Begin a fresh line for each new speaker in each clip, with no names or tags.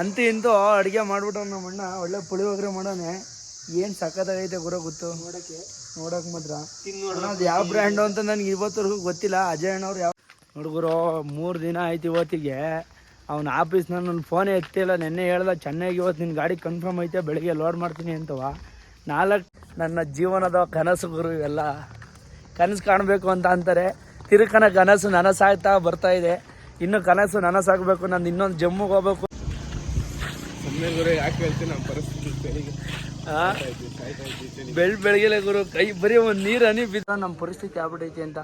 ಅಂತೂ ಇಂತೂ ಅಡುಗೆ ಮಾಡ್ಬಿಟ್ಟು ನಮ್ಮ ಅಣ್ಣ. ಒಳ್ಳೆ ಪುಳಿಯೋಗರೆ ಮಾಡೋನೆ ಏನು ಸಖತ್ತಾಗೈತೆ ಗುರು ಗೊತ್ತು? ನೋಡಕ್ಕೆ. ನೋಡಕ್ ಮಾತ್ರ. ಅದು ಯಾವ ಬ್ರ್ಯಾಂಡು ಅಂತ ನನಗೆ ಇವತ್ತವರೆಗೂ ಗೊತ್ತಿಲ್ಲ. ಅಜಯ್ ಅಣ್ಣವ್ರು ಯಾವ ಹುಡುಗರು ಮೂರು ದಿನ ಆಯ್ತು ಇವತ್ತಿಗೆ. ಅವ್ನ ಆಫೀಸ್ ನನ್ನ ಫೋನೇ ಎತ್ತಿಲ್ಲ ನೆನ್ನೆ ಹೇಳ್ದ ಚೆನ್ನಾಗಿ ಇವತ್ತು ನಿನ್ನ ಗಾಡಿ ಕನ್ಫರ್ಮ್ ಐತೆ. ಬೆಳಿಗ್ಗೆ ಲೋಡ್ ಮಾಡ್ತೀನಿ ಅಂತವ. ನಾಲ್ಕು ನನ್ನ ಜೀವನದ ಕನಸು ಗುರು ಇವೆಲ್ಲ. ಕನಸು ಕಾಣಬೇಕು ಅಂತ ಅಂತಾರೆ. ತಿರುಕನ ಕನಸು ನನಸಾಗ್ತಾ ಬರ್ತಾ ಇದೆ. ಇನ್ನು ಕನಸು ನನಸಾಗಬೇಕು. ನಾನು ಇನ್ನೊಂದು ಜಮ್ಮುಗೆ ಹೋಗ್ಬೇಕು.
ಗುರು ಯಾಕೆ ಹೇಳ್ತೀನಿ ನಮ್ಮ ಪರಿಸ್ಥಿತಿ
ಬೆಳ್ ಬೆಳಗ್ಗೆ ಗುರು ಕೈ ಬರೀ ಒಂದು ನೀರು ಹನಿ ಬಿದ್ದ ನಮ್ಮ ಪರಿಸ್ಥಿತಿ ಆಗ್ಬಿಟ್ಟೈತಿ ಅಂತ.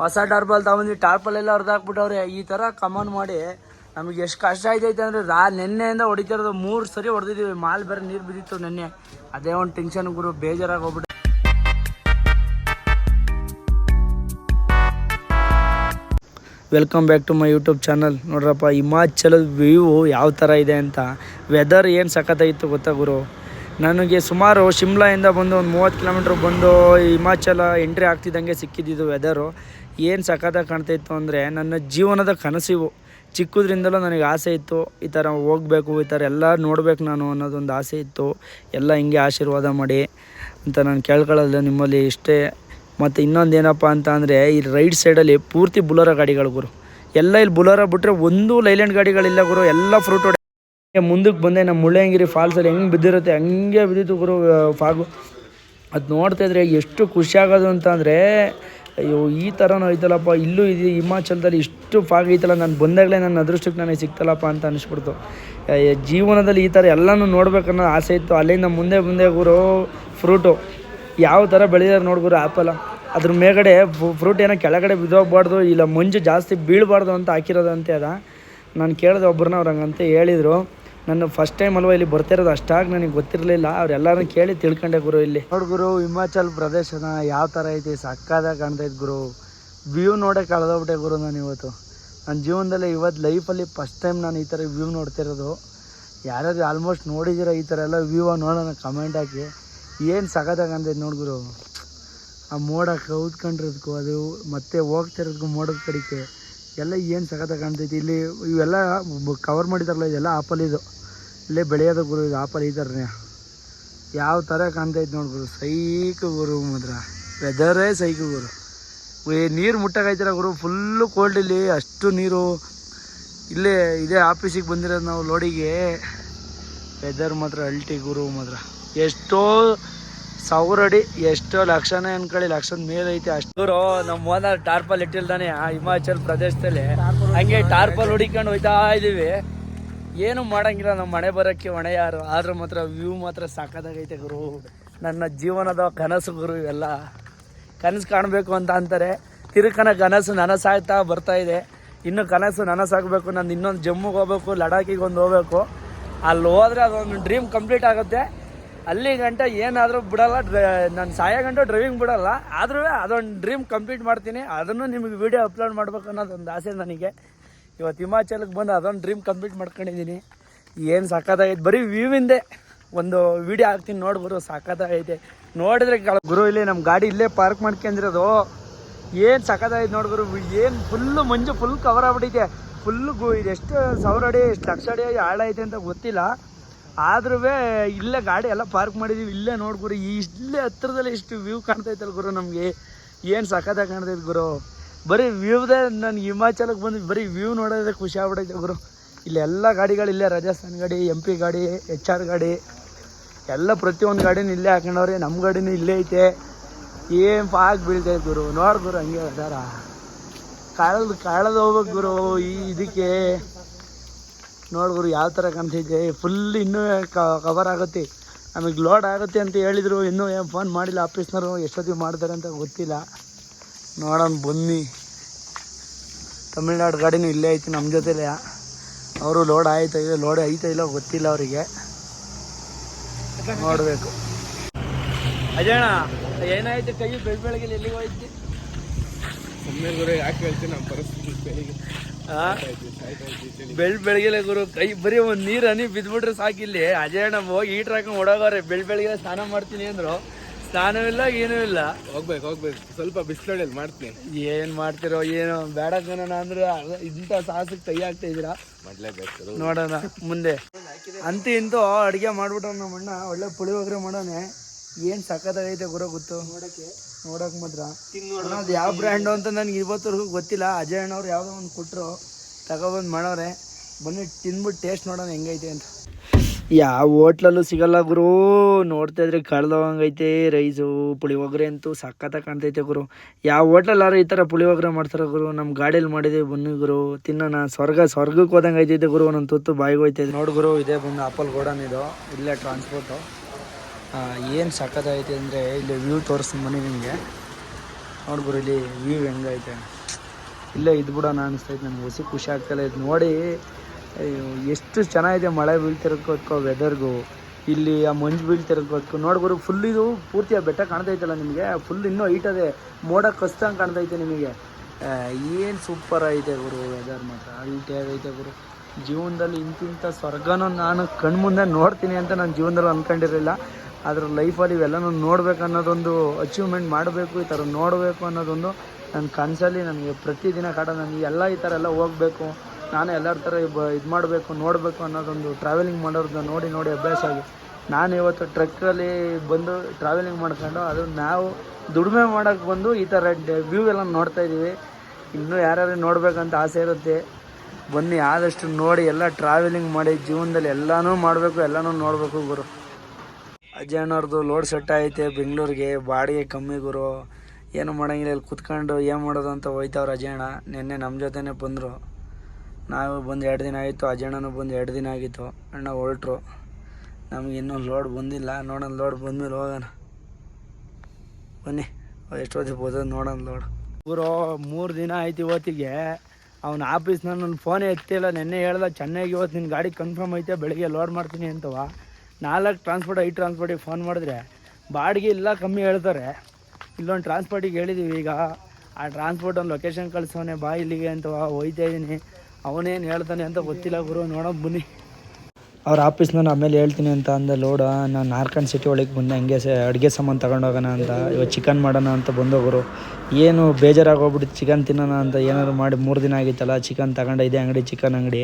ಹೊಸ ಟಾರ್ಪಲ್ ತಗೊಂಡು ಟಾರ್ಪಲ್ ಎಲ್ಲ ಹೊರದಾಕ್ಬಿಟ್ಟವ್ರೆ ಈ ಥರ ಕಮಾನ್ ಮಾಡಿ ನಮಗೆ ಎಷ್ಟು ಕಷ್ಟ ಆಯ್ತೈತೆ ಅಂದರೆ ರಾ ನಿನ್ನೆಯಿಂದ ಹೊಡಿತಿರೋದು ಮೂರು ಸರಿ ಹೊಡೆದಿದ್ದೀವಿ ಮಾಲ್ ಬೇರೆ ನೀರು ಬಿದ್ದಿತ್ತು ನೆನ್ನೆ. ಅದೇ ಒಂದು ಟೆನ್ಷನ್ ಗುರು ಬೇಜಾರಾಗಿ ಹೋಗ್ಬಿಟ್ಟು welcome back to my YouTube channel ನೋಡ್ರಪ್ಪ, ಹಿಮಾಚಲದ ವ್ಯೂ ಯಾವ ಥರ ಇದೆ ಅಂತ. ವೆದರ್ ಏನು ಸಖತ್ತಾಗಿತ್ತು ಗೊತ್ತಾ ಗುರು? ನನಗೆ ಸುಮಾರು ಶಿಮ್ಲಾಯಿಂದ ಬಂದು ಒಂದು ಮೂವತ್ತು ಕಿಲೋಮೀಟ್ರ್ ಬಂದು ಹಿಮಾಚಲ ಎಂಟ್ರಿ ಆಗ್ತಿದ್ದಂಗೆ ಸಿಕ್ಕಿದ್ದಿದ್ದು ವೆದರು ಏನು ಸಖತ್ತಾಗಿ ಕಾಣ್ತಾ ಇತ್ತು ಅಂದರೆ, ನನ್ನ ಜೀವನದ ಕನಸಿವು. ಚಿಕ್ಕದ್ರಿಂದಲೂ ನನಗೆ ಆಸೆ ಇತ್ತು, ಈ ಥರ ಹೋಗಬೇಕು, ಈ ಥರ ಎಲ್ಲ ನೋಡಬೇಕು ನಾನು ಅನ್ನೋದೊಂದು ಆಸೆ ಇತ್ತು. ಎಲ್ಲ ಹಿಂಗೆ ಆಶೀರ್ವಾದ ಮಾಡಿ ಅಂತ ನಾನು ಕೇಳ್ಕೊಳ್ಳೋದು ನಿಮ್ಮಲ್ಲಿ ಇಷ್ಟೇ. ಮತ್ತು ಇನ್ನೊಂದು ಏನಪ್ಪ ಅಂತ ಅಂದರೆ ಈ ರೈಟ್ ಸೈಡಲ್ಲಿ ಪೂರ್ತಿ ಬುಲೋರ ಗಾಡಿಗಳು ಗುರು. ಎಲ್ಲ ಇಲ್ಲಿ ಬುಲೋರ ಬಿಟ್ಟರೆ ಒಂದು ಲೈಲ್ಯಾಂಡ್ ಗಾಡಿಗಳಿಲ್ಲ ಗುರು. ಎಲ್ಲ ಫ್ರೂಟ್ ಮುಂದಕ್ಕೆ ಬಂದೆ, ನಮ್ಮ ಮುಳ್ಳಯ್ಯನಗಿರಿ ಫಾಲ್ಸಲ್ಲಿ ಹೆಂಗೆ ಬಿದ್ದಿರುತ್ತೆ, ಹಂಗೆ ಬಿದ್ದಿತ್ತು ಗುರು ಫಾಗು ಅದು ನೋಡ್ತಾ ಇದ್ರೆ ಎಷ್ಟು ಖುಷಿ ಆಗೋದು ಅಂತ ಅಯ್ಯೋ, ಈ ಥರನೂ ಐತಲ್ಲಪ್ಪ, ಇಲ್ಲೂ ಇದು, ಹಿಮಾಚಲದಲ್ಲಿ ಇಷ್ಟು ಫಾಗ್ ಐತಲ್ಲ, ನಾನು ಬಂದಾಗಲೇ ನನ್ನ ಅದೃಷ್ಟಕ್ಕೆ ನನಗೆ ಸಿಕ್ತಲ್ಲಪ್ಪ ಅಂತ ಅನಿಸ್ಬಿಡ್ತು. ಜೀವನದಲ್ಲಿ ಈ ಥರ ಎಲ್ಲನೂ ನೋಡ್ಬೇಕನ್ನೋ ಆಸೆ ಇತ್ತು. ಅಲ್ಲಿಂದ ಮುಂದೆ ಮುಂದೆ ಗುರು ಫ್ರೂಟು ಯಾವ ಥರ ಬೆಳೆದಾರೆ ನೋಡ್ಗುರು ಆ್ಯಪಲ್ಲ ಅದ್ರ ಮೇಗಡೆ ಫ್ರೂಟ್ ಏನೋ ಕೆಳಗಡೆ ಬಿದ್ದೋಗ್ಬಾರ್ದು, ಇಲ್ಲ ಮಂಜು ಜಾಸ್ತಿ ಬೀಳಬಾರ್ದು ಅಂತ ಹಾಕಿರೋದಂತೆ ಅದ. ನಾನು ಕೇಳಿದೆ ಒಬ್ಬರನ್ನ ಅವ್ರು ಹಂಗಂತ ಹೇಳಿದರು. ನಾನು ಫಸ್ಟ್ ಟೈಮ್ ಅಲ್ವಾ ಇಲ್ಲಿ ಬರ್ತಿರೋದು, ಅಷ್ಟಾಗಿ ನನಗೆ ಗೊತ್ತಿರಲಿಲ್ಲ. ಅವ್ರೆಲ್ಲರನ್ನ ಕೇಳಿ ತಿಳ್ಕೊಂಡೆ ಗುರು ಇಲ್ಲಿ. ನೋಡಿ ಗುರು, ಹಿಮಾಚಲ್ ಪ್ರದೇಶನ ಯಾವ ಥರ ಐತಿ ಸಕ್ಕದಾಗ ಕಾಣ್ತೈತೆ ಗುರು. ವ್ಯೂ ನೋಡೇ ಕಳೆದೋಗ್ಬಿಟ್ಟೆ ಗುರು ನಾನು ಇವತ್ತು. ನನ್ನ ಜೀವನದಲ್ಲಿ ಇವತ್ತು ಲೈಫಲ್ಲಿ ಫಸ್ಟ್ ಟೈಮ್ ನಾನು ಈ ಥರ ವ್ಯೂ ನೋಡ್ತಿರೋದು. ಯಾರಾದರೂ ಆಲ್ಮೋಸ್ಟ್ ನೋಡಿದ್ದೀರ ಈ ಥರ ಎಲ್ಲ ವ್ಯೂ ನೋಡೋಣ ಕಮೆಂಟ್ ಹಾಕಿ. ಏನು ಕಾಣ್ತೈತೆ ನೋಡಿ ಗುರು. ಆ ಮೋಡ ಕೌದ್ಕೊಂಡಿರೋದಕ್ಕೂ ಅದು ಮತ್ತೆ ಹೋಗ್ತಿರೋದಕ್ಕೂ ಮೋಡದ ಕಡೆಗೆ ಎಲ್ಲ ಏನು ಸಖತ್ತಾಗಿ ಕಾಣ್ತೈತಿ. ಇಲ್ಲಿ ಇವೆಲ್ಲ ಕವರ್ ಮಾಡಿದಾರಲ್ಲ ಇದೆಲ್ಲ ಆಪಲ್ ಇದು. ಇಲ್ಲೇ ಬೆಳೆಯೋದು ಗುರು, ಇದು ಆಪಲ್ ಈ ಥರನೇ ಯಾವ ಥರ ಕಾಣ್ತೈತೆ ನೋಡಿ ಗುರು, ಸೈಕು ಗುರು ಮಾತ್ರ. ವೆದರೇ ಸೈಕು ಗುರು. ನೀರು ಮುಟ್ಟಾಗೈತಿರ ಗುರು, ಫುಲ್ಲು ಕೋಲ್ಡ್ ಇಲ್ಲಿ, ಅಷ್ಟು ನೀರು. ಇಲ್ಲೇ ಇದೇ ಆಫೀಸಿಗೆ ಬಂದಿರೋದು ನಾವು ಲೋಡಿಗೆ. ವೆದರ್ ಮಾತ್ರ ಅಲ್ಟಿ ಗುರು ಮಾತ್ರ. ಎಷ್ಟೋ ಸಾವಿರ ಅಡಿ ಎಷ್ಟೋ ಲಕ್ಷನೇ ಅನ್ಕೊಳ್ಳಿ, ಲಕ್ಷದ ಮೇಲೆ ಐತೆ ಅಷ್ಟು. ನಮ್ಮ ಓನರ್ ಟಾರ್ಪಲ್ ಇಟ್ಟಿಲ್ದಾನೆ ಆ ಹಿಮಾಚಲ್ ಪ್ರದೇಶದಲ್ಲಿ. ಹಂಗೆ ಟಾರ್ಪಲ್ ಹುಡಿಕೊಂಡು ಹೋಯ್ತಾ ಇದೀವಿ. ಏನು ಮಾಡಂಗಿಲ್ಲ ನಮ್ಮ ಮನೆ ಬರೋಕ್ಕೆ ಹೊಣೆ ಯಾರು. ಆದ್ರೆ ಮಾತ್ರ ವ್ಯೂ ಮಾತ್ರ ಸಾಕಾದಾಗೈತೆ ಗುರು. ನನ್ನ ಜೀವನದ ಕನಸು ಗುರು ಇವೆಲ್ಲ. ಕನಸು ಕಾಣಬೇಕು ಅಂತ ಅಂತಾರೆ. ತಿರುಕನ ಕನಸು ನನಸಾಗ್ತಾ ಬರ್ತಾ ಇದೆ. ಇನ್ನು ಕನಸು ನನಸಾಗಬೇಕು ನಾನು ಇನ್ನೊಂದು ಜಮ್ಮುಗೆ ಹೋಗ್ಬೇಕು ಲಡಾಖಿಗೆ ಒಂದು ಹೋಗ್ಬೇಕು. ಅಲ್ಲಿ ಹೋದ್ರೆ ಅದೊಂದು ಡ್ರೀಮ್ ಕಂಪ್ಲೀಟ್ ಆಗುತ್ತೆ. ಅಲ್ಲಿ ಗಂಟ ಏನಾದರೂ ಬಿಡಲ್ಲ ನಾನು ಸಾಯ ಗಂಟ ಡ್ರೈವಿಂಗ್ ಬಿಡಲ್ಲ, ಆದರೂ ಅದೊಂದು ಡ್ರೀಮ್ ಕಂಪ್ಲೀಟ್ ಮಾಡ್ತೀನಿ. ಅದನ್ನು ನಿಮಗೆ ವಿಡಿಯೋ ಅಪ್ಲೋಡ್ ಮಾಡ್ಬೇಕು ಅನ್ನೋದೊಂದು ಆಸೆ ನನಗೆ. ಇವತ್ತು ಹಿಮಾಚಲಕ್ಕೆ ಬಂದು ಅದೊಂದು ಡ್ರೀಮ್ ಕಂಪ್ಲೀಟ್ ಮಾಡ್ಕೊಂಡಿದ್ದೀನಿ ಏನು ಸಖತ್ತಾಗೈತೆ ಬರೀ ವ್ಯೂವಿಂದೆ ಒಂದು ವಿಡಿಯೋ ಹಾಕ್ತೀನಿ ನೋಡಿ ಗುರು ಸಖತ್ತಾಗೈತೆ ನೋಡಿದ್ರೆ ಗುರು, ಇಲ್ಲಿ ನಮ್ಮ ಗಾಡಿ ಇಲ್ಲೇ ಪಾರ್ಕ್ ಮಾಡ್ಕೊಂಡಿರೋದು. ಏನು ಸಖತ್ತಾಗೈತೆ ನೋಡಿ ಗುರು, ಏನು ಫುಲ್ಲು ಮಂಜು ಫುಲ್ ಕವರ್ ಆಗ್ಬಿಟ್ಟಿದೆ. ಫುಲ್ಲು ಗು ಇದು ಎಷ್ಟು ಸಾವಿರ ಅಡಿ ಎಷ್ಟು ಲಕ್ಷ ಅಡಿ ಆಳ ಐತೆ ಅಂತ ಗೊತ್ತಿಲ್ಲ. ಆದ್ರೂ ಇಲ್ಲೇ ಗಾಡಿ ಎಲ್ಲ ಪಾರ್ಕ್ ಮಾಡಿದೀವಿ, ಇಲ್ಲೇ ನೋಡಿ ಗುರು. ಇಲ್ಲೇ ಹತ್ರದಲ್ಲಿ ಇಷ್ಟು ವ್ಯೂ ಕಾಣ್ತೈತಲ್ಲ ಗುರು ನಮಗೆ. ಏನು ಸಖತ್ತಾಗಿ ಕಾಣ್ತೈತೆ ಗುರು. ಬರೀ ವ್ಯೂದೇ ನಾನು ಹಿಮಾಚಲಕ್ಕೆ ಬಂದು ಬರೀ ವ್ಯೂ ನೋಡೋದೇ ಖುಷಿ ಆಗ್ಬಿಟ್ಟೈತೆ ಗುರು. ಇಲ್ಲಿ ಎಲ್ಲ ಗಾಡಿಗಳು ಇಲ್ಲೇ, ರಾಜಸ್ಥಾನ್ ಗಾಡಿ ಎಂ ಪಿ ಗಾಡಿ ಎಚ್ ಆರ್ ಗಾಡಿ. ಎಲ್ಲ ಪ್ರತಿಯೊಂದು ಗಾಡಿನೂ ಇಲ್ಲೇ ಹಾಕೊಂಡವ್ರಿ ನಮ್ಮ ಗಾಡಿನೂ ಇಲ್ಲೇ ಐತೆ. ಏನು ಪಾಕ್ ಬೀಳ್ತೈತೆ ಗುರು. ನೋಡಿ ಗುರು ಹಂಗೆ ಅದಾರ. ಕಾಳದ್ ಕಾಳದ್ ಹೋಗ್ಬೇಕು ಗುರು ಈ ಇದಕ್ಕೆ. ನೋಡ್ ಗುರು ಯಾವ ಥರ ಕಾಣ್ತಿದ್ದೆ ಫುಲ್ ಇನ್ನೂ ಕವರ್ ಆಗುತ್ತೆ. ನಮಗೆ ಲೋಡ್ ಆಗುತ್ತೆ ಅಂತ ಹೇಳಿದರು. ಇನ್ನೂ ಏನು ಫೋನ್ ಮಾಡಿಲ್ಲ ಆಫೀಸ್ನವರು ಎಷ್ಟೊತ್ತಿಗೆ ಮಾಡ್ತಾರೆ ಅಂತ ಗೊತ್ತಿಲ್ಲ. ನೋಡೋಣ, ಬನ್ನಿ. ತಮಿಳ್ನಾಡು ಗಾಡಿನೂ ಇಲ್ಲೇ ಐತಿ ನಮ್ಮ ಜೊತೆಲೆ. ಅವರು ಲೋಡ್ ಆಯ್ತಾ ಇಲ್ಲ ಲೋಡ್ ಐತಾ ಇಲ್ಲ ಗೊತ್ತಿಲ್ಲ ಅವರಿಗೆ. ನೋಡಬೇಕು. ಅಜಯಣ ಏನಾಯ್ತು ಕೈ ಬೆಳ್ ಬೆಳಗ್ಗೆ ಎಲ್ಲಿಗೆ ಹೋಯ್ತು?
ಯಾಕೆ ಹೇಳ್ತೀನಿ ನಮ್ಮ ಪರಿಸ್ಥಿತಿ ಬೆಳಿಗ್ಗೆ
ಬೆಳ್ ಬೆಳಗ್ಗೆ ಗುರು ಕೈ ಬರೀ ಒಂದ್ ನೀರ್ ಹನಿ ಬಿದ್ಬಿಟ್ರೆ ಸಾಕಿಲ್ಲಿ ಅಜಯಣ್ಣ ಹೋಗಿ ಈಟ್ರ್ ಹಾಕೊಂಡ್ ಓಡೋಗವ್ರೆ ಬೆಳ್ ಬೆಳಗ್ಗೆ ಸ್ನಾನ ಮಾಡ್ತೀನಿ ಅಂದ್ರು. ಸ್ನಾನವಿಲ್ಲ ಏನೂ ಇಲ್ಲ.
ಹೋಗ್ಬೇಕು ಹೋಗ್ಬೇಕು. ಸ್ವಲ್ಪ ಬಿಸಿಲಲ್ಲಿ ಮಾಡ್ತೀನಿ.
ಏನ್ ಮಾಡ್ತಿರೋ ಏನು? ಬೇಡ ಕಣ ಅಂದ್ರೆ. ಇಂಥ ಸಾಹಸಕ್ಕೆ ಕೈ ಹಾಕ್ತಾ ಇದೀರಾ
ಮಾಡ್ಲೇಬೇಕು
ನೋಡೋಣ ಮುಂದೆ. ಅಂತೂ ಇಂತೂ ಅಡುಗೆ ಮಾಡ್ಬಿಟ್ಟು ನಮ್ಮ ಅಣ್ಣ. ಒಳ್ಳೆ ಪುಳಿಯೋಗರೆ ಮಾಡೋನೆ ಏನು ಸಖತ್ತಾಗೈತೆ ಗುರು ಗೊತ್ತು? ನೋಡಕ್ಕೆ. ನೋಡಕ್ ಮಾತ್ರ. ಅದು ಯಾವ ಬ್ರ್ಯಾಂಡು ಅಂತ ನನಗೆ ಇವತ್ತರೆಗೂ ಗೊತ್ತಿಲ್ಲ. ಅಜಯ್ ಅಣ್ಣವ್ರು ಯಾವುದೋ ಒಂದು ಕೊಟ್ಟರು ತಗೊಬಂದು ಮಾಡೋರೆ ಬನ್ನಿ ತಿಂದ್ಬಿಟ್ಟು ಟೇಸ್ಟ್ ನೋಡೋಣ ಹೆಂಗೈತೆ ಅಂತ. ಯಾವ ಹೋಟ್ಲಲ್ಲೂ ಸಿಗಲ್ಲ ಗುರು. ನೋಡ್ತಾ ಇದ್ರೆ ಕಳ್ದೋಗಂಗೈತೆ ರೈಸು ಪುಳಿಯೋಗರೆ ಅಂತೂ ಸಖತ್ತಾಗಿ ಕಾಣ್ತೈತೆ ಗುರು. ಯಾವ ಹೋಟ್ಲಲ್ಲಾರು ಈ ಥರ ಪುಳಿಯೋಗರೆ ಮಾಡ್ತಾರೆ ಗುರು ನಮ್ಮ ಗಾಡೀಲಿ ಮಾಡಿದ್ದೀವಿ ಬನ್ನಿ ಗುರು. ತಿನ್ನೋಣ. ಸ್ವರ್ಗ ಸ್ವರ್ಗಕ್ಕೆ ಹೋದಂಗೆ ಐತೈತೆ ಗುರು. ಒಂದೊಂದು ತುತ್ತು ಬಾಯಿಗೆ ಹೋಯ್ತೈತೆ ನೋಡಿ ಗುರು ಇದೇ ಬಂದು ಆಪಲ್ ಗೋಡನ್ ಇದು. ಇಲ್ಲೇ ಟ್ರಾನ್ಸ್ಪೋರ್ಟು ಏನು ಸಕ್ಕತ್ತಾಗೈತೆ ಅಂದರೆ ಇಲ್ಲಿ ವ್ಯೂ ತೋರಿಸ್ತೀನಿ ಮನೆ ನಿಮಗೆ. ನೋಡಿ ಗುರು, ಇಲ್ಲಿ ವ್ಯೂ ಹೆಂಗೈತೆ. ಇಲ್ಲೇ ಇದ್ಬಿಡೋಣ ಅನಿಸ್ತೈತೆ ನನಗೆ ಹೊಸಿ ಖುಷಿ ಆಗ್ತಾಯಿಲ್ಲ ಇದು ನೋಡಿ. ಎಷ್ಟು ಚೆನ್ನಾಗಿದೆ ಮಳೆ ಬೀಳ್ತಿರೋದಕ್ಕೂ ವೆದರ್ಗೂ ಇಲ್ಲಿ ಆ ಮಂಜು ಬೀಳ್ತಿರೋದಕ್ಕೂ ನೋಡಿ ಗುರು ಫುಲ್ ಇದು ಪೂರ್ತಿ ಆ ಬೆಟ್ಟ ಕಾಣ್ತೈತಲ್ಲ ನಿಮಗೆ? ಫುಲ್ ಇನ್ನೂ ಹೈಟ್ ಅದೇ. ಮೋಡ ಕಸ್ತಂಗೆ ಕಾಣ್ತೈತೆ ನಿಮಗೆ. ಏನು ಸೂಪರ್ ಐತೆ ಗುರು ವೆದರ್ ಮಾತ್ರ. ಅಲ್ಟಿ ಆಗೈತೆ ಗುರು. ಜೀವನದಲ್ಲಿ ಇಂತಿಂಥ ಸ್ವರ್ಗನೂ ನಾನು ಕಣ್ಮುಂದೆ ನೋಡ್ತೀನಿ ಅಂತ ನಾನು ಜೀವನದಲ್ಲಿ ಅಂದ್ಕೊಂಡಿರಲಿಲ್ಲ ಅದ್ರ ಲೈಫಲ್ಲಿ ಇವೆಲ್ಲನೂ ನೋಡ್ಬೇಕು ಅನ್ನೋದೊಂದು ಅಚೀವ್ಮೆಂಟ್ ಮಾಡಬೇಕು, ಈ ಥರ ನೋಡಬೇಕು ಅನ್ನೋದೊಂದು ನನ್ನ ಕನಸಲ್ಲಿ ನನಗೆ ಪ್ರತಿದಿನ ಕಾಟ ನನಗೆ ಎಲ್ಲ ಈ ಥರ ಎಲ್ಲ ಹೋಗಬೇಕು, ನಾನು ಎಲ್ಲರ ಥರ ಇದು ಮಾಡಬೇಕು, ನೋಡಬೇಕು ಅನ್ನೋದೊಂದು ಟ್ರಾವೆಲಿಂಗ್ ಮಾಡೋರ್ನ ನೋಡಿ ನೋಡಿ ಅಭ್ಯಾಸ ಆಗಿ. ನಾನು ಇವತ್ತು ಟ್ರಕ್ಕಲ್ಲಿ ಬಂದು ಟ್ರಾವೆಲಿಂಗ್ ಮಾಡ್ಕೊಂಡು ಅದು ನಾವು ದುಡಿಮೆ ಮಾಡೋಕ್ಕೆ ಬಂದು ಈ ಥರ ವ್ಯೂ ಎಲ್ಲ ನೋಡ್ತಾ ಇದ್ದೀವಿ. ಇನ್ನೂ ಯಾರ್ಯಾರು ನೋಡಬೇಕಂತ ಆಸೆ ಇರುತ್ತೆ. ಬನ್ನಿ ಆದಷ್ಟು ನೋಡಿ, ಎಲ್ಲ ಟ್ರಾವೆಲಿಂಗ್ ಮಾಡಿ, ಜೀವನದಲ್ಲಿ ಎಲ್ಲನೂ ಮಾಡಬೇಕು, ಎಲ್ಲನೂ ನೋಡಬೇಕು ಗುರು. ಅಜ್ಜಣ್ಣವ್ರದ್ದು ಲೋಡ್ ಸೆಟ್ ಐತೆ ಬೆಂಗಳೂರಿಗೆ, ಬಾಡಿಗೆ ಕಮ್ಮಿ ಗುರು. ಏನು ಮಾಡೋಂಗಿಲ್ಲ, ಇಲ್ಲಿ ಕುತ್ಕೊಂಡು ಏನು ಮಾಡೋದು ಅಂತ ಹೋಯ್ತವ್ರು ಅಜಯಣ್ಣ. ನಿನ್ನೆ ನಮ್ಮ ಜೊತೆನೇ ಬಂದರು. ನಾವು ಬಂದು ಎರಡು ದಿನ ಆಯಿತು, ಅಜಯಣ್ಣನೂ ಬಂದು ಎರಡು ದಿನ ಆಗಿತ್ತು. ಅಣ್ಣ ಹೊರಟ್ರು. ನಮ್ಗೆ ಇನ್ನೂ ಲೋಡ್ ಬಂದಿಲ್ಲ. ನೋಡೋಣ ಲೋಡ್ ಬಂದ್ಮೇಲೆ ಹೋಗೋಣ. ಬನ್ನಿ. ಎಷ್ಟೊತ್ತಿಗೆ ಬೋದು ನೋಡೋಣ ಲೋಡ್ ಗುರು, ಮೂರು ದಿನ ಆಯ್ತು ಇವತ್ತಿಗೆ. ಅವ್ನ ಆಫೀಸ್ನ ನನ್ನ ಫೋನೇ ಎತ್ತಿಲ್ಲ. ನೆನ್ನೆ ಹೇಳ್ದ, ಚೆನ್ನಾಗಿ ಇವತ್ತು ನಿನ್ನ ಗಾಡಿ ಕನ್ಫರ್ಮ್ ಐತೆ, ಬೆಳಿಗ್ಗೆ ಲೋಡ್ ಮಾಡ್ತೀನಿ ಅಂತವ. ನಾಲ್ಕು ಟ್ರಾನ್ಸ್ಪೋರ್ಟ್ ಐದು ಟ್ರಾನ್ಸ್ಪೋರ್ಟಿಗೆ ಫೋನ್ ಮಾಡಿದ್ರೆ ಬಾಡಿಗೆ ಇಲ್ಲ ಕಮ್ಮಿ ಹೇಳ್ತಾರೆ. ಇಲ್ಲೊಂದು ಟ್ರಾನ್ಸ್ಪೋರ್ಟಿಗೆ ಹೇಳಿದ್ದೀವಿ ಈಗ. ಆ ಟ್ರಾನ್ಸ್ಪೋರ್ಟ್ ಒಂದು ಲೊಕೇಶನ್ ಕಳಿಸೋನೆ ಬಾ ಇಲ್ಲಿಗೆ ಅಂತ ಹೋಯ್ತಾ ಇದ್ದೀನಿ ಅವನೇನು ಹೇಳ್ತಾನೆ ಅಂತ ಗೊತ್ತಿಲ್ಲ ಗುರು ನೋಡೋಣ ಬನ್ನಿ. ಅವ್ರ ಆಫೀಸ್ನ ಆಮೇಲೆ ಹೇಳ್ತೀನಿ ಅಂತ ಅಂದ, ಲೋಡ, ನಾನು ನಾರ್ಕಂಡ್ ಸಿಟಿ ಒಳಗೆ ಬಂದೆ, ಹಂಗೆ ಸ, ಅಡುಗೆ ಸಾಮಾನು ತಗೊಂಡೋಗೋಣ ಅಂತ. ಇವಾಗ ಚಿಕನ್ ಮಾಡೋಣ ಅಂತ ಬಂದೋಗರು ಏನು ಬೇಜಾರಾಗೋಗ್ಬಿಟ್ಟು ಚಿಕನ್ ತಿನ್ನೋಣ ಅಂತ ಏನಾದ್ರು ಮಾಡಿ ಮೂರು ದಿನ ಆಗಿತ್ತಲ್ಲ ಚಿಕನ್ ತಗೊಂಡೆ, ಇದೆ ಅಂಗಡಿ ಚಿಕನ್ ಅಂಗಡಿ.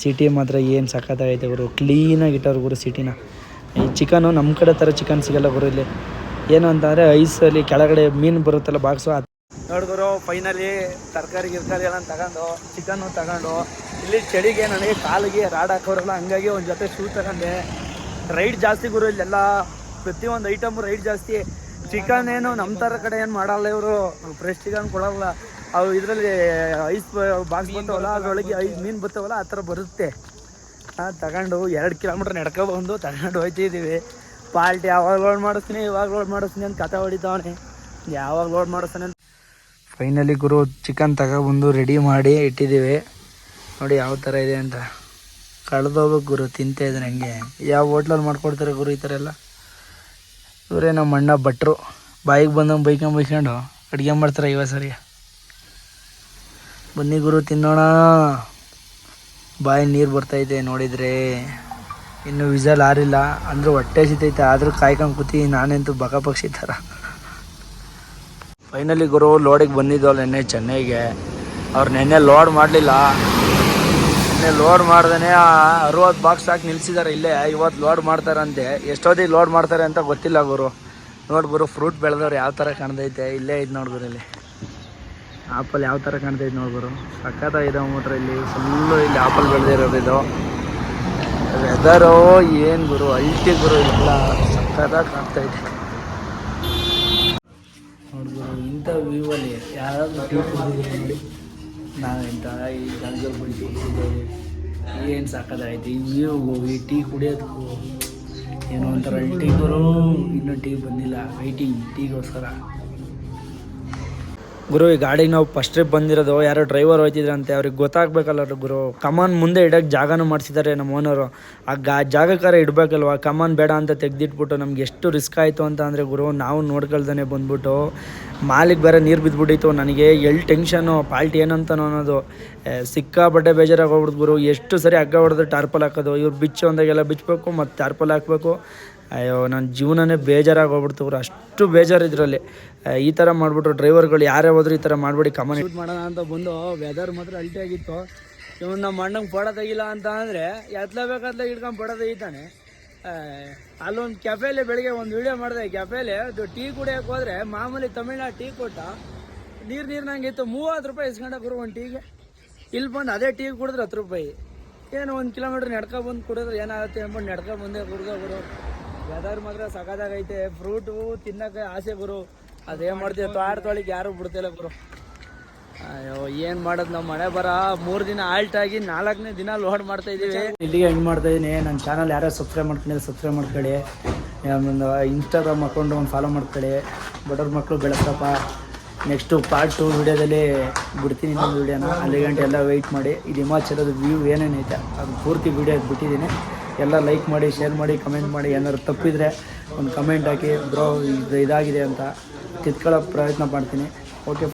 ಸಿಟಿ ಮಾತ್ರ ಏನು ಸಖತ್ತಾಗೈತೆ ಗುರು? ಕ್ಲೀನಾಗಿ ಇಟ್ಟವ್ರು ಗುರು ಸಿಟಿನ ಈ ಚಿಕನು ನಮ್ಮ ಕಡೆ ಥರ ಚಿಕನ್ ಸಿಗಲ್ಲ ಗುರು ಇಲ್ಲಿ. ಏನು ಅಂತಂದರೆ ಐಸಲ್ಲಿ ಕೆಳಗಡೆ ಮೀನು ಬರುತ್ತಲ್ಲ ಬಾಕ್ಸು ಗುರು ಫೈನಲಿ ತರಕಾರಿ, ಗಿರ್ಕಾರಿ ಎಲ್ಲ ತಗೊಂಡು ಚಿಕನ್ನು ತಗೊಂಡು, ಇಲ್ಲಿ ಚಳಿಗೆ ನನಗೆ ಕಾಲಿಗೆ ರಾಡ್ ಹಾಕೋರಲ್ಲ, ಹಂಗಾಗಿ ಒಂದು ಜೊತೆ ಶೂ ತಗೊಂಡೆ. ರೈಟ್ ಜಾಸ್ತಿ ಗುರು ಇಲ್ಲೆಲ್ಲ. ಪ್ರತಿಯೊಂದು ಐಟಮು ರೈಟ್ ಜಾಸ್ತಿ. ಚಿಕನ್ ಏನು ನಮ್ಮ ಥರ ಕಡೆ ಏನು ಮಾಡಲ್ಲ ಇವರು. ಫ್ರೆಶ್ ಚಿಕನ್ ಕೊಡಲ್ಲ. ಅವು ಇದರಲ್ಲಿ ಐಸ್ ಬಾಕ್ಸ್ ಬರ್ತಾವಲ್ಲ ಅದರೊಳಗೆ ಐದು ಮೀನು ಬರ್ತಾವಲ್ಲ ಆ ಥರ ಬರುತ್ತೆ. ತಗೊಂಡು ಎರಡು ಕಿಲೋಮೀಟ್ರ್ ನಡ್ಕೊಬಂದು ತಗೊಂಡು ಹೋಯ್ತಿದ್ದೀವಿ. ಪಾಲ್ಟಿ ಯಾವಾಗ ಲೋಡ್ ಮಾಡಿಸ್ತೀನಿ ಇವಾಗ ಲೋಡ್ ಮಾಡಿಸ್ತೀನಿ ಅಂತ ಕಥೆ ಹೊಡಿತಾವನೆ. ಯಾವಾಗ ಲೋಡ್ ಮಾಡಿಸ್ತಾನೆ ಅಂತ. ಫೈನಲಿ ಗುರು ಚಿಕನ್ ತಗೊಬಂದು ರೆಡಿ ಮಾಡಿ ಇಟ್ಟಿದ್ದೀವಿ. ನೋಡಿ ಯಾವ ಥರ ಇದೆ ಅಂತ. ಕಳೆದೋಗ್ಬೇಕು ಗುರು ತಿಂತಾ ಇದ್ದಾನೆ ನನಗೆ ಯಾವ ಹೋಟ್ಲಲ್ಲಿ ಮಾಡ್ಕೊಡ್ತಾರೆ ಗುರು ಈ ಥರ ಎಲ್ಲ? ಇವರೇ ನಮ್ಮ ಅಣ್ಣ ಭಟ್ರು. ಬಾಯಿಗೆ ಬಂದಂಗೆ ಬೈಕೊಂಡು ಬೈಕೊಂಡು ಅಡುಗೆ ಮಾಡ್ತಾರೆ ಇವ ಸರಿ ಬನ್ನಿ ಗುರು, ತಿನ್ನೋಣ. ಬಾಯಿ ನೀರು ಬರ್ತೈತೆ ನೋಡಿದರೆ. ಇನ್ನು ವಿಜಲ್ ಆರಿಲ್ಲ. ಅಂದರೂ ಹೊಟ್ಟೆ ಸಿತೈತೆ ಆದರೂ ಕಾಯ್ಕೊಂಡು ಕೂತಿ ನಾನಂತೂ ಬಕ ಪಕ್ಷಿ ಥರ. ಫೈನಲಿ ಗುರು ಲೋಡಿಗೆ ಬಂದಿದ್ದು ನೆನ್ನೆ ಚೆನ್ನೈಗೆ. ಅವ್ರು ನೆನ್ನೆ ಲೋಡ್ ಮಾಡಲಿಲ್ಲ. ನೆನ್ನೆ ಲೋಡ್ ಮಾಡ್ದೇ ಅರುವತ್ತು ಬಾಕ್ಸ್ ಹಾಕಿ ನಿಲ್ಸಿದ್ದಾರೆ ಇಲ್ಲೇ. ಇವತ್ತು ಲೋಡ್ ಮಾಡ್ತಾರಂತೆ. ಎಷ್ಟೊತ್ತಿಗೆ ಲೋಡ್ ಮಾಡ್ತಾರೆ ಅಂತ ಗೊತ್ತಿಲ್ಲ ಗುರು. ನೋಡಿ ಗುರು ಫ್ರೂಟ್ ಬೆಳೆದವ್ರು ಯಾವ ಥರ ಕಾಣ್ತೈತೆ ಇಲ್ಲೇ ಇದು ನೋಡಿ ಇಲ್ಲಿ. ಆಪಲ್ ಯಾವ ಥರ ಕಾಣ್ತೈತೆ ನೋಡಿ ಗುರು ಸಖತ್ತಾಗಿದೆ ಮಾತ್ರ ಇಲ್ಲಿ. ಫುಲ್ಲು ಇಲ್ಲಿ ಆಪಲ್ ಬೆಳೆದಿರೋದು ಇದು. ವೆದರು ಏನು ಗುರು? ಅಲ್ಟಿ ಗುರು ಇಲ್ಲ. ಸಖತ್ತಾಗಿ ಕಾಣ್ತೈತೆ ನೋಡ್ಬೋದು, ಇಂಥ ವ್ಯೂವಲ್ಲಿ ಯಾರಾದ್ರೂ ಟೀ ಕುಡಿದಿದ್ದೀವಿ ನೋಡಿ. ನಾವು ಇಂಥ ಈ ಗಂಗಲ್ ಕುಡಿದಿದ್ದೇವೆ ಏನು ಸಖತ್ತಾಗೈತೆ? ಈ ಹೋಗಿ ಟೀ ಕುಡಿಯೋದು ಏನೋ ಒಂಥರ ಟೀ ಗುರು. ಇನ್ನೂ ಟೀ ಬಂದಿಲ್ಲ. ವೈಟಿಂಗ್ ಟೀಗೋಸ್ಕರ ಗುರು, ಈ ಗಾಡಿಗೆ ನಾವು ಫಸ್ಟ್ ಟ್ರಿಪ್ ಬಂದಿರೋದು, ಯಾರೋ ಡ್ರೈವರ್ ಹೋಯ್ತಿದ್ರಂತೆ, ಅವ್ರಿಗೆ ಗೊತ್ತಾಗ್ಬೇಕಲ್ಲ ಗುರು. ಕಮಾನ್ ಮುಂದೆ ಇಡಕ್ಕೆ ಜಾಗನೂ ಮಾಡಿಸಿದ್ದಾರೆ ನಮ್ಮ ಓನರು ಆ ಗಾ, ಜಾಗಕ್ಕಾರ ಇಡಬೇಕಲ್ವ? ಕಮಾನ್ ಬೇಡ ಅಂತ ತೆಗೆದಿಟ್ಬಿಟ್ಟು ನಮ್ಗೆ ಎಷ್ಟು ರಿಸ್ಕ್ ಆಯಿತು ಅಂತ ಅಂದರೆ ಗುರು, ನಾವು ನೋಡ್ಕೊಳ್ದೇ ಬಂದ್ಬಿಟ್ಟು ಮಾಲಿಗೆ ಬೇರೆ ನೀರು ಬಿದ್ದುಬಿಟ್ಟಿತ್ತು ನನಗೆ ಎಲ್ಲಿ ಟೆನ್ಷನು ಪಾಲ್ಟಿ ಏನಂತನೋ ಅನ್ನೋದು. ಸಿಕ್ಕಾಪಟ್ಟೆ ಬೇಜಾರಾಗಿ ಹೋಗ್ಬಿಡ್ತು ಗುರು. ಎಷ್ಟು ಸರಿ ಹಗ್ಗ ಹೊಡೆದು ಟಾರ್ಪಲ್ ಹಾಕೋದು. ಇವ್ರು ಬಿಚ್ಚು ಅಂದಾಗೆಲ್ಲ ಬಿಚ್ಚಬೇಕು ಮತ್ತು ಟಾರ್ಪಲ್ ಹಾಕಬೇಕು. ಅಯ್ಯೋ ನನ್ನ ಜೀವನನೇ ಬೇಜಾರಾಗಿ ಹೋಗ್ಬಿಡ್ತು ಗುರು ಅಷ್ಟು ಬೇಜಾರು ಇದರಲ್ಲಿ. ಈ ಥರ ಮಾಡಿಬಿಟ್ರು ಡ್ರೈವರ್ಗಳು, ಯಾರೇ ಹೋದ್ರು ಈ ಥರ ಮಾಡಿಬಿಡಿ ಕಮನ್ ಶೂಟ್ ಮಾಡೋಣ ಅಂತ ಬಂದು ವೆದರ್ ಮಾತ್ರ ಅಲ್ಟಿ ಆಗಿತ್ತು. ಇವನು ನಮ್ಮ ಅಣ್ಣಂಗೆ ಫೋಟೋ ತೆಗಿಲ್ಲ ಅಂತ ಅಂದರೆ ಎತ್ತಲೇಬೇಕಾದ್ಲೆ ಹಿಡ್ಕೊಂಡು ಪಡ ತೆಗಿತಾನೆ. ಅಲ್ಲೊಂದು ಕೆಫೆಲಿ ಬೆಳಿಗ್ಗೆ ಒಂದು ವೀಡಿಯೋ ಮಾಡಿದೆ ಕೆಫೆಲಿ ಅದು ಟೀ ಕುಡಿಯೋಕೆ ಹೋದರೆ ಮಾಮೂಲಿ ತಮಿಳ್ನಾಡು ಟೀ ಕೊಟ್ಟ, ನೀರು ನೀರ್ನಂಗೆ ಇತ್ತು, ಮೂವತ್ತು ರೂಪಾಯಿ ಇಸ್ಕೊಂಡ ಗುರು ಒಂದು ಟೀಗೆ. ಇಲ್ಲಿ ಬಂದು ಅದೇ ಟೀ ಕುಡಿದ್ರೆ ಹತ್ತು ರೂಪಾಯಿ. ಏನು ಒಂದು ಕಿಲೋಮೀಟ್ರ್ ನಡ್ಕೊ ಬಂದು ಕುಡಿದ್ರೆ ಏನಾಗುತ್ತೆ ಅಂದ್ಬಿಟ್ಟು ನಡ್ಕೊ ಬಂದೆ ಕುಡ್ದೆ ಗುರು ವೆದರ್ ಮಾತ್ರ ಸಖತ್ತಾಗೈತೆ ಫ್ರೂಟು ತಿನ್ನಕ್ಕೆ ಆಸೆ ಗುರು. ಅದೇನು ಮಾಡ್ತೀವಿ ತೋಟ ತೊಳಿಗೆ ಯಾರು ಬಿಡ್ತಿಲ್ಲ ಗುರು. ಅಯ್ಯೋ, ಏನು ಮಾಡೋದು ನಮ್ಮ ಮನೆ ಬರ? ಮೂರು ದಿನ ಆಲ್ಟ್ ಆಗಿ ನಾಲ್ಕನೇ ದಿನ ಲೋಡ್ ಮಾಡ್ತಾ ಇದೀವಿ. ಇಲ್ಲಿಗೆ ಎಂಡ್ ಮಾಡ್ತಾ ಇದೀನಿ. ನನ್ನ ಚಾನಲ್ ಯಾರೋ ಸಬ್ಸ್ಕ್ರೈಬ್ ಮಾಡ್ಕೊಂಡಿದ್ರೆ ಸಬ್ಸ್ಕ್ರೈಬ್ ಮಾಡ್ಕೊಳ್ಳಿ. ಇನ್ಸ್ಟಾಗ್ರಾಮ್ ಅಕೌಂಟ್ ಒಂದು ಫಾಲೋ ಮಾಡ್ಕೊಳ್ಳಿ. ಬಡವ್ರ ಮಕ್ಕಳು ಬೆಳೆಸಪ್ಪ ನೆಕ್ಸ್ಟು ಪಾರ್ಟ್ ಟು ವಿಡಿಯೋದಲ್ಲಿ ಬಿಡ್ತೀನಿ ಇನ್ನೊಂದು ವಿಡಿಯೋನ. ಅಲ್ಲಿ ಗಂಟೆ ಎಲ್ಲ ವೆಯ್ಟ್ ಮಾಡಿ. ಇದು ಹಿಮಾಚಲದ ವ್ಯೂ ಏನೇನೈತೆ? ಅದು ಪೂರ್ತಿ ವಿಡಿಯೋ ಬಿಟ್ಟಿದ್ದೀನಿ ಎಲ್ಲ ಲೈಕ್ ಮಾಡಿ ಶೇರ್ ಮಾಡಿ ಕಮೆಂಟ್ ಮಾಡಿ, ಏನಾದ್ರು ತಪ್ಪಿದ್ರೆ ಒಂದು ಕಮೆಂಟ್ ಹಾಕಿ, ಬ್ರೋ, ಇದು ಇದಾಗಿದೆ ಅಂತ ತಿದ್ಕೊಳ್ಳೋ ಪ್ರಯತ್ನ ಮಾಡ್ತೀನಿ. ಓಕೆ